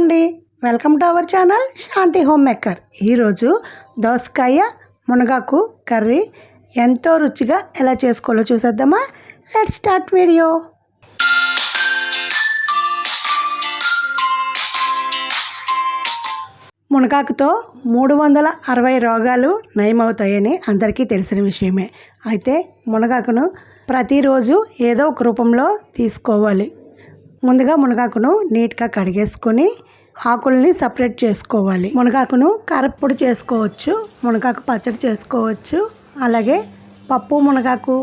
అండి. Welcome to our channel Shanti home maker. ఈరోజు దోసకాయ మునగాకు కర్రీ ఎంతో రుచిగా ఎలా చేసుకోవాలో చూసేద్దామా? Let start video. మునగాకుతో మూడు వందల అరవై రోగాలు నయమవుతాయని అందరికీ తెలిసిన విషయమే. అయితే మునగాకును ప్రతిరోజు ఏదో ఒక రూపంలో తీసుకోవాలి. ముందుగా మునగాకును నీట్గా కడిగేసుకొని ఆకుల్ని సపరేట్ చేసుకోవాలి. మునగాకును కారపొడి చేసుకోవచ్చు మునగాకు పచ్చడి చేసుకోవచ్చు అలాగే పప్పు మునగాకు.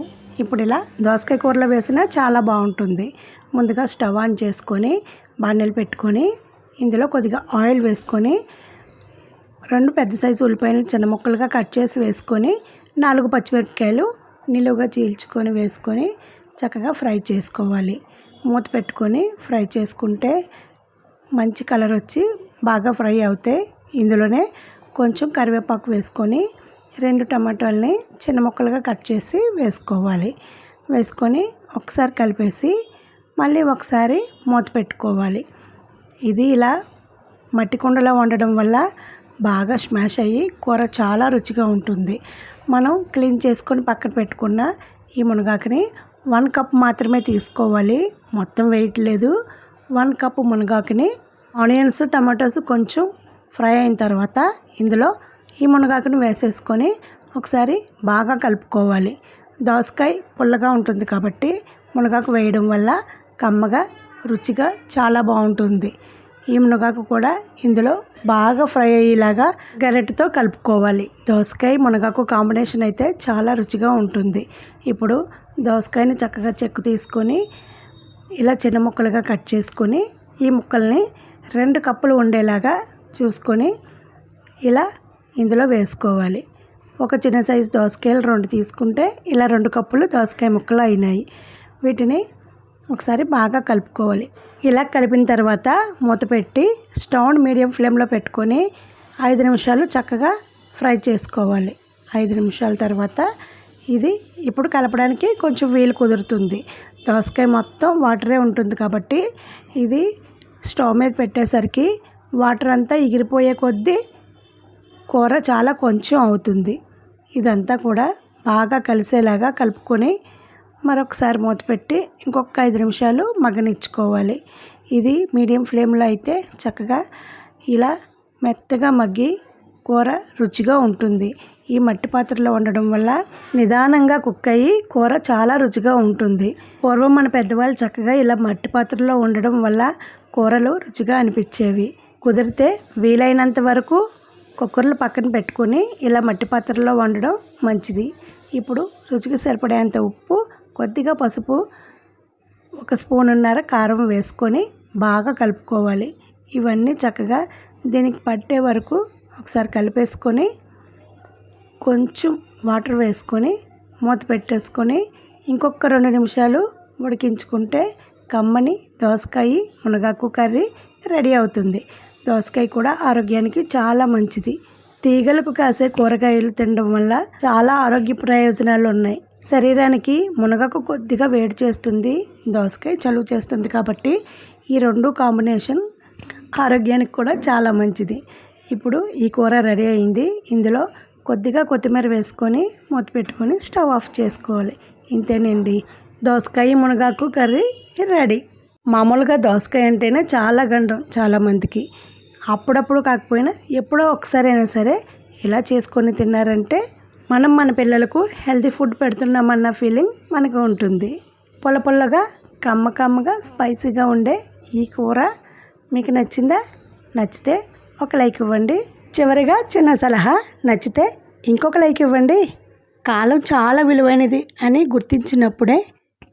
ఇప్పుడు ఇలా దోసకాయ కూరలో వేసినా చాలా బాగుంటుంది. ముందుగా స్టవ్ ఆన్ చేసుకొని బాండెలు పెట్టుకొని ఇందులో కొద్దిగా ఆయిల్ వేసుకొని రెండు పెద్ద సైజు ఉల్లిపాయలు చిన్న ముక్కలుగా కట్ చేసి వేసుకొని నాలుగు పచ్చిమిరపకాయలు నిలువుగా చీల్చుకొని వేసుకొని చక్కగా ఫ్రై చేసుకోవాలి. మూత పెట్టుకొని ఫ్రై చేసుకుంటే మంచి కలర్ వచ్చి బాగా ఫ్రై అవుతాయి ఇందులోనే కొంచెం కరివేపాకు వేసుకొని రెండు టమాటాలని చిన్న ముక్కలుగా కట్ చేసి వేసుకోవాలి. వేసుకొని ఒకసారి కలిపేసి మళ్ళీ ఒకసారి మూత పెట్టుకోవాలి. ఇది ఇలా మట్టి కుండలో వండడం వల్ల బాగా స్మాష్ అయ్యి కూర చాలా రుచిగా ఉంటుంది. మనం క్లీన్ చేసుకొని పక్కన పెట్టుకున్న ఈ మునగాకుని వన్ కప్ మాత్రమే తీసుకోవాలి. మొత్తం వేయట్లేదు వన్ కప్ మునగాకుని ఆనియన్స్ టమాటోస్ కొంచెం ఫ్రై అయిన తర్వాత ఇందులో ఈ మునగాకుని వేసేసుకొని ఒకసారి బాగా కలుపుకోవాలి. దోసకాయ పుల్లగా ఉంటుంది కాబట్టి మునగాకు వేయడం వల్ల కమ్మగా రుచిగా చాలా బాగుంటుంది. ఈ మునగాకు కూడా ఇందులో బాగా ఫ్రై అయ్యేలాగా గరెటతో కలుపుకోవాలి. దోసకాయ మునగాకు కాంబినేషన్ అయితే చాలా రుచిగా ఉంటుంది. ఇప్పుడు దోసకాయని చక్కగా చెక్కు తీసుకొని ఇలా చిన్న ముక్కలుగా కట్ చేసుకొని ఈ ముక్కల్ని రెండు కప్పులు ఉండేలాగా చూసుకొని ఇలా ఇందులో వేసుకోవాలి. ఒక చిన్న సైజు దోసకాయలు రెండు తీసుకుంటే ఇలా రెండు కప్పులు దోసకాయ ముక్కలు అయినాయి. వీటిని ఒకసారి బాగా కలుపుకోవాలి. ఇలా కలిపిన తర్వాత మూత పెట్టి స్టవ్ మీడియం ఫ్లేమ్లో పెట్టుకొని ఐదు నిమిషాలు చక్కగా ఫ్రై చేసుకోవాలి. ఐదు నిమిషాల తర్వాత ఇది ఇప్పుడు కలపడానికి కొంచెం వీలు కుదురుతుంది. దోసకాయ మొత్తం వాటరే ఉంటుంది కాబట్టి ఇది స్టవ్ మీద పెట్టేసరికి వాటర్ అంతా ఎగిరిపోయే కొద్దీ కూర చాలా కొంచెం అవుతుంది. ఇదంతా కూడా బాగా కలిసేలాగా కలుపుకొని మరొకసారి మూత పెట్టి ఇంకొక ఐదు నిమిషాలు మగ్గనిచ్చుకోవాలి. ఇది మీడియం ఫ్లేమ్లో అయితే చక్కగా ఇలా మెత్తగా మగ్గి కూర రుచిగా ఉంటుంది. ఈ మట్టి పాత్రలో వండడం వల్ల నిదానంగా కుక్ అయ్యి కూర చాలా రుచిగా ఉంటుంది. పూర్వం మన పెద్దవాళ్ళు చక్కగా ఇలా మట్టి పాత్రలో ఉండడం వల్ల కూరలు రుచిగా అనిపించేవి. కుదిరితే వీలైనంత వరకు కుక్కర్లు పక్కన పెట్టుకొని ఇలా మట్టి పాత్రలో వండడం మంచిది. ఇప్పుడు రుచికి సరిపడేంత ఉప్పు కొద్దిగా పసుపు ఒక స్పూనున్నర కారం వేసుకొని బాగా కలుపుకోవాలి. ఇవన్నీ చక్కగా దీనికి పట్టే వరకు ఒకసారి కలిపేసుకొని కొంచెం వాటర్ వేసుకొని మూత పెట్టేసుకొని ఇంకొక రెండు నిమిషాలు ఉడికించుకుంటే కమ్మని దోసకాయ మునగాకు కర్రీ రెడీ అవుతుంది. దోసకాయ కూడా ఆరోగ్యానికి చాలా మంచిది. తీగలకు కాసే కూరగాయలు తినడం వల్ల చాలా ఆరోగ్య ప్రయోజనాలు ఉన్నాయి. శరీరానికి మునగకు కొద్దిగా వేడి చేస్తుంది. దోసకాయ చలువ చేస్తుంది కాబట్టి ఈ రెండు కాంబినేషన్ ఆరోగ్యానికి కూడా చాలా మంచిది. ఇప్పుడు ఈ కూర రెడీ అయింది. ఇందులో కొద్దిగా కొత్తిమీర వేసుకొని మూత పెట్టుకొని స్టవ్ ఆఫ్ చేసుకోవాలి. ఇంతేనండి. దోసకాయ మునగాకు కర్రీ రెడీ. మామూలుగా దోసకాయ అంటేనే చాలా గండం చాలామందికి అప్పుడప్పుడు కాకపోయినా ఎప్పుడో ఒకసారి అయినా సరే ఇలా చేసుకొని తిన్నారంటే మనం మన పిల్లలకు హెల్తీ ఫుడ్ పెడుతున్నామన్న ఫీలింగ్ మనకు ఉంటుంది. పొల పొల్లగా కమ్మ కమ్మగా స్పైసీగా ఉండే ఈ కూర మీకు నచ్చిందా? నచ్చితే ఒక లైక్ ఇవ్వండి. చివరిగా చిన్న సలహా నచ్చితే ఇంకొక లైక్ ఇవ్వండి. కాలం చాలా విలువైనది అని గుర్తించినప్పుడే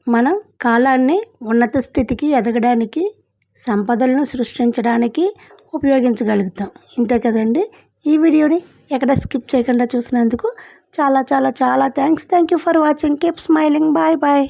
మనం కాలాన్ని ఉన్నత స్థితికి ఎదగడానికి సంపదలను సృష్టించడానికి ఉపయోగించగలుగుతాం. ఇంతే కదండి? ఈ వీడియోని ఎక్కడ స్కిప్ చేయకుండా చూసినందుకు చాలా చాలా చాలా thanks. Thank you for watching. Keep smiling. Bye bye.